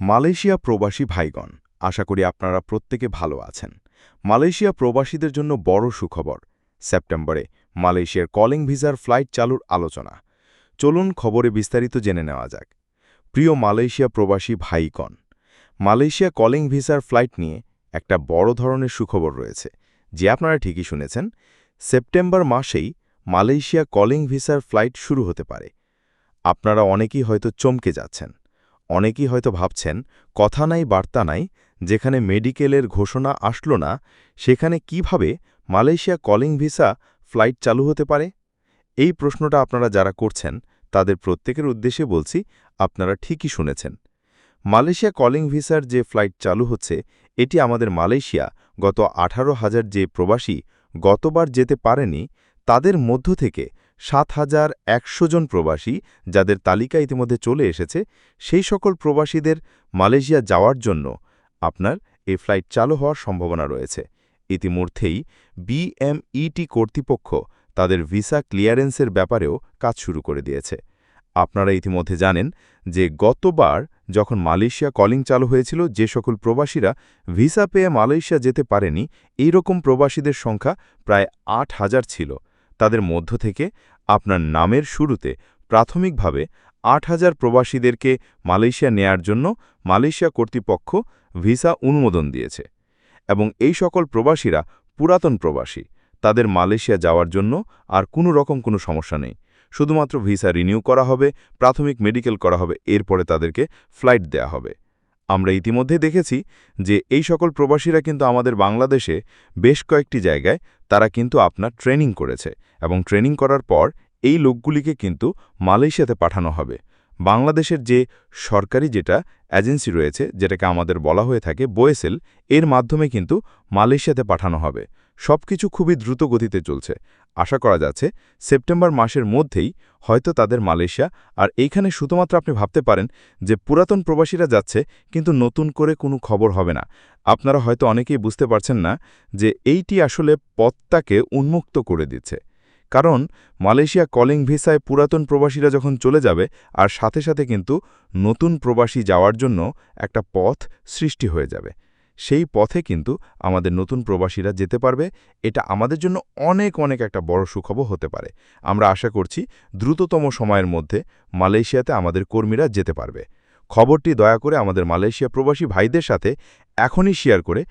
Malaysia প্রবাসী ভাইগণ, আশা করি আপনারা প্রত্যেকে ভালো আছেন। মালয়েশিয়া প্রবাসীদের জন্য বড় সুখবর, সেপ্টেম্বরে মালয়েশিয়ার কলিং ভিসার ফ্লাইট চালুর আলোচনা। চলুন খবরে বিস্তারিত জেনে নেওয়া যাক। প্রিয় মালয়েশিয়া প্রবাসী ভাইগণ, মালয়েশিয়া কলিং ভিসার ফ্লাইট নিয়ে একটা বড় ধরনের সুখবর রয়েছে, যে আপনারা ঠিকই শুনেছেন, সেপ্টেম্বর মাসেই মালয়েশিয়া কলিং ভিসার ফ্লাইট শুরু হতে পারে। আপনারা অনেকেই হয়তো চমকে যাচ্ছেন। অনেকেই হয়তো ভাবছেন, কথা নাই, বার্তা নাই, যেখানে মেডিকেলের ঘোষণা আসলো না, সেখানে কীভাবে মালয়েশিয়া কলিং ভিসা ফ্লাইট চালু হতে পারে? এই প্রশ্নটা আপনারা যারা করছেন, তাদের প্রত্যেকের উদ্দেশ্যে বলছি, আপনারা ঠিকই শুনেছেন। মালয়েশিয়া কলিং ভিসার যে ফ্লাইট চালু হচ্ছে, এটি আমাদের মালয়েশিয়া গত আঠারো হাজার যে প্রবাসী গতবার যেতে পারেনি, তাদের মধ্য থেকে সাত হাজার একশো জন প্রবাসী যাদের তালিকা ইতিমধ্যে চলে এসেছে, সেই সকল প্রবাসীদের মালয়েশিয়া যাওয়ার জন্য আপনার এই ফ্লাইট চালু হওয়ার সম্ভাবনা রয়েছে। ইতিমধ্যেই বিএমইটি কর্তৃপক্ষ তাদের ভিসা ক্লিয়ারেন্সের ব্যাপারেও কাজ শুরু করে দিয়েছে। আপনারা ইতিমধ্যে জানেন যে গতবার যখন মালয়েশিয়া কলিং চালু হয়েছিল, যে সকল প্রবাসীরা ভিসা পেয়ে মালয়েশিয়া যেতে পারেনি এইরকম প্রবাসীদের সংখ্যা প্রায় আট হাজার ছিল। তাদের মধ্য থেকে আপনার নামের শুরুতে প্রাথমিকভাবে আট হাজার প্রবাসীদেরকে মালয়েশিয়া নেয়ার জন্য মালয়েশিয়া কর্তৃপক্ষ ভিসা অনুমোদন দিয়েছে এবং এই সকল প্রবাসীরা পুরাতন প্রবাসী। তাদের মালয়েশিয়া যাওয়ার জন্য আর কোনো রকম কোনো সমস্যা নেই। শুধুমাত্র ভিসা রিনিউ করা হবে, প্রাথমিক মেডিকেল করা হবে, এরপরে তাদেরকে ফ্লাইট দেয়া হবে। আমরা ইতিমধ্যে দেখেছি যে এই সকল প্রবাসীরা কিন্তু আমাদের বাংলাদেশে বেশ কয়েকটি জায়গায় তারা কিন্তু আপনার ট্রেনিং করেছে। এবং ট্রেনিং করার পর এই লোকগুলিকে কিন্তু মালয়েশিয়াতে পাঠানো হবে। বাংলাদেশের যে সরকারি যেটা এজেন্সি রয়েছে, যেটাকে আমাদের বলা হয়ে থাকে বোয়েসেল, এর মাধ্যমে কিন্তু মালয়েশিয়াতে পাঠানো হবে। সবকিছু খুবই দ্রুত গতিতে চলছে। আশা করা যাচ্ছে সেপ্টেম্বর মাসের মধ্যেই হয়তো তাদের মালয়েশিয়া, আর এইখানে শুধুমাত্র আপনি ভাবতে পারেন যে পুরাতন প্রবাসীরা যাচ্ছে, কিন্তু নতুন করে কোনো খবর হবে না। আপনারা হয়তো অনেকেই বুঝতে পারছেন না যে এইটি আসলে পথটাকে উন্মুক্ত করে দিচ্ছে। কারণ মালয়েশিয়া কলিং ভিসায় পুরাতন প্রবাসীরা যখন চলে যাবে, আর সাথে সাথে কিন্তু নতুন প্রবাসী যাওয়ার জন্য একটা পথ সৃষ্টি হয়ে যাবে। সেই পথে কিন্তু আমাদের নতুন প্রবাসীরা যেতে পারবে। এটা আমাদের জন্য অনেক অনেক একটা বড় সুখবর হতে পারে। আমরা আশা করছি দ্রুততম সময়ের মধ্যে মালয়েশিয়াতে আমাদের কর্মীরা যেতে পারবে। খবরটি দয়া করে আমাদের মালয়েশিয়া প্রবাসী ভাইদের সাথে এখনই শেয়ার করে